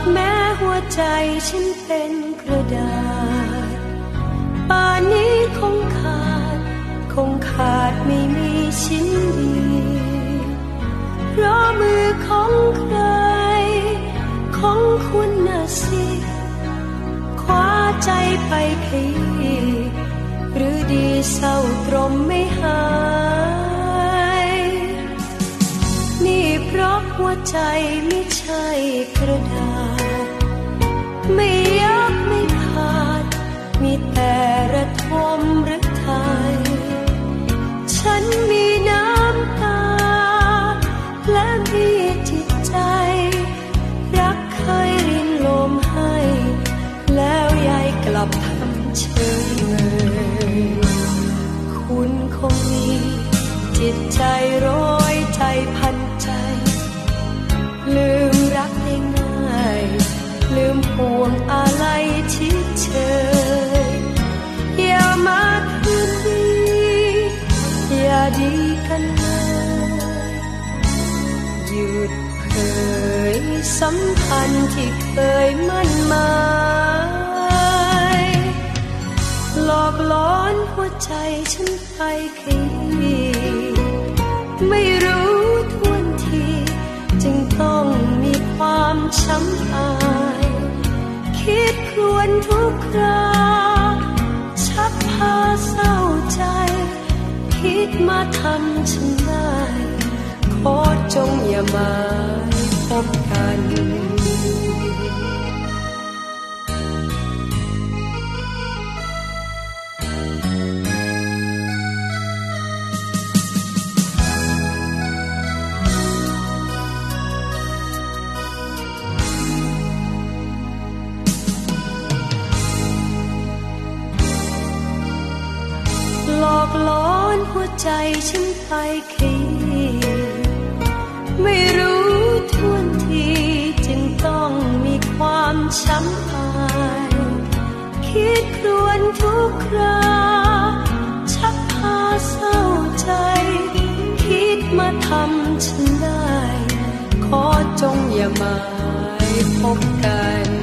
ากแม้หัวใจฉันเป็นกระดาษ ป่านนี้คงขาด คงขาดไม่มีชิ้นดี เพราะมือของใคร หัวใจไม่ใช่กระดาษ ไม่ยักไม่ขาด มีแต่ระทมหรือไทย ฉันมีน้ำตา และมีจิตใจ รักเคยรินลมให้ แล้วยายกลับทำเฉยเมยคุณคงมี จิตใจร้อยใจพัน ดีกันเลยหยุดเผยสัมพันธ์ที่เคยมั่นหมายหลอกล้อนหัวใจฉันไปขยี้ไม่รู้ทวนที จึงต้องมีความช้ำอาย คิดครวญทุกครา ทำฉันได้ ขอจงอย่ามาพบกัน ฉันไปขยี้ไม่รู้ทวนทีจึงต้องมีความช้ำอายคิดครวญทุกคราชักพาเศร้าใจ คิดมาทำฉันได้ ขอจงอย่ามาพบกัน